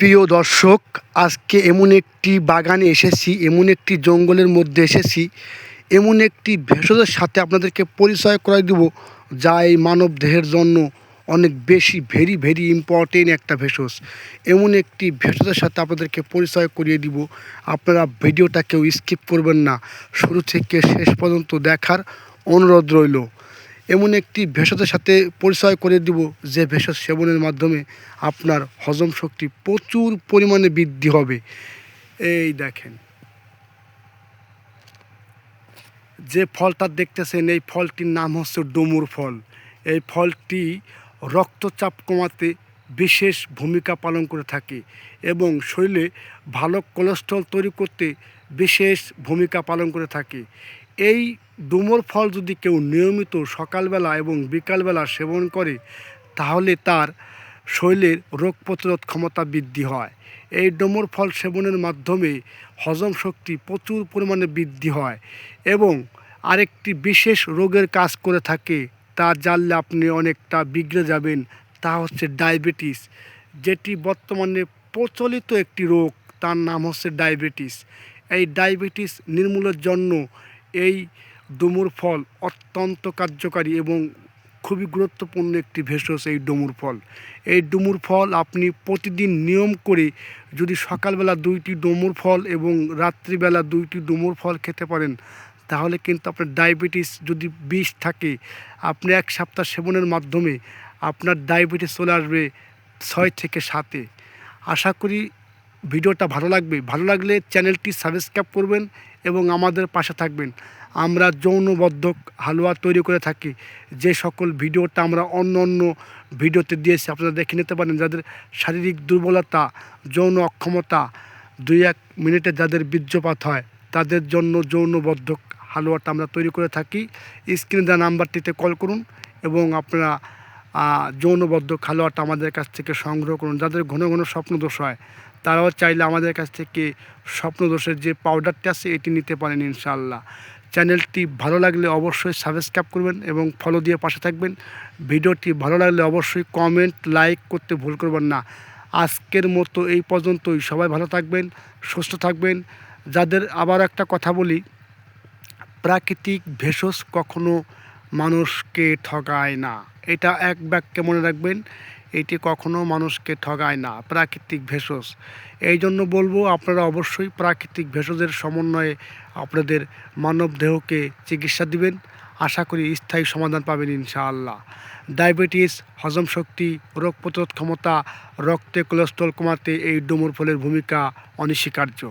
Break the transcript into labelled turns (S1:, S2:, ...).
S1: প্রিয় দর্শক, আজকে এমন একটি বাগানে এসেছি, এমন একটি জঙ্গলের মধ্যে এসেছি, এমন একটি ভেষজের সাথে আপনাদেরকে পরিচয় করাই দেব, যা এই মানব দেহের জন্য অনেক বেশি ভেরি ভেরি ইম্পর্টেন্ট একটা ভেষজ। এমন একটি ভেষজের সাথে আপনাদেরকে পরিচয় করিয়ে দিব। আপনারা ভিডিওটা কেউ স্কিপ করবেন না। শুরু থেকে শেষ পর্যন্ত দেখার অনুরোধ রইল। এমন একটি ভেষজের সাথে পরিচয় করে দিব যে ভেষজ সেবনের মাধ্যমে আপনার হজম শক্তি প্রচুর পরিমাণে বৃদ্ধি হবে। এই দেখেন। যে ফলটা দেখতেছেন, এই ফলটির নাম হচ্ছে ডুমুর ফল। এই ফলটি রক্তচাপ কমাতে বিশেষ ভূমিকা পালন করে থাকে এবং শরীরে ভালো কোলেস্ট্রল তৈরি করতে বিশেষ ভূমিকা পালন করে থাকে। এই ডুমুর ফল যদি কেউ নিয়মিত সকালবেলা এবং বিকালবেলা সেবন করে, তাহলে তার শরীরের রোগ প্রতিরোধ ক্ষমতা বৃদ্ধি হয়। এই ডুমুর ফল সেবনের মাধ্যমে হজম শক্তি প্রচুর পরিমাণে বৃদ্ধি হয় এবং আরেকটি বিশেষ রোগের কাজ করে থাকে, তা জানলে আপনি অনেকটা বিগড়ে যাবেন, তা হচ্ছে ডায়াবেটিস, যেটি বর্তমানে প্রচলিত একটি রোগ, তার নাম হচ্ছে ডায়াবেটিস। এই ডায়াবেটিস নির্মূলের জন্য এই ডুমুর ফল অত্যন্ত কার্যকারী এবং খুবই গুরুত্বপূর্ণ একটি ভেষজ এই ডুমুর ফল। এই ডুমুর ফল আপনি প্রতিদিন নিয়ম করে যদি সকালবেলা দুইটি ডুমুর ফল এবং রাত্রিবেলা দুইটি ডুমুর ফল খেতে পারেন, তাহলে কিন্তু আপনার ডায়াবেটিস যদি বিষ থাকে, আপনি এক সপ্তাহ সেবনের মাধ্যমে আপনার ডায়াবেটিস চলে আসবে ছয় থেকে সাতে। আশা করি ভিডিওটা ভালো লাগবে। ভালো লাগলে চ্যানেলটি সাবস্ক্রাইব করবেন এবং আমাদের পাশে থাকবেন। আমরা যৌনবদ্ধক হালুয়া তৈরি করে থাকি। যে সকল ভিডিওটা আমরা অন্য অন্য ভিডিওতে দিয়েছি, আপনারা দেখে নিতে পারেন। যাদের শারীরিক দুর্বলতা, যৌন অক্ষমতা দুই এক মিনিটে যাদের বীর্যপাত হয়, তাদের জন্য যৌনবদ্ধক হালুয়াটা আমরা তৈরি করে থাকি। স্ক্রিনে দেওয়া নাম্বারটিতে কল করুন এবং আপনারা আহ, খেলোয়াড়টা আমাদের কাছ থেকে সংগ্রহ করুন। যাদের ঘন ঘন স্বপ্নদোষ হয় তারাও চাইলে আমাদের কাছ থেকে স্বপ্নদোষের যে পাউডারটি আছে এটি নিতে পারেন ইনশাআল্লাহ। চ্যানেলটি ভালো লাগলে অবশ্যই সাবস্ক্রাইব করবেন এবং ফলো দিয়ে পাশে থাকবেন। ভিডিওটি ভালো লাগলে অবশ্যই কমেন্ট লাইক করতে ভুল করবেন না। আজকের মতো এই পর্যন্তই। সবাই ভালো থাকবেন সুস্থ থাকবেন। যাদের আবার একটা কথা বলি প্রাকৃতিক ভেষজ কখনো মানুষকে ঠগায় না। এটা এক বাক্যে মনে রাখবেন, এটি কখনো মানুষকে ঠগায় না, প্রাকৃতিক ভেষজ। এই জন্য বলব, আপনারা অবশ্যই প্রাকৃতিক ভেষজের সমন্বয়ে আপনাদের মানব দেহকে চিকিৎসা দিবেন। আশা করি স্থায়ী সমাধান পাবেন ইনশাআল্লাহ। ডায়াবেটিস, হজম শক্তি, রোগ প্রতিরোধ ক্ষমতা, রক্তে কোলেস্ট্রল কমাতে এই ডুমুর ফলের ভূমিকা অনস্বীকার্য।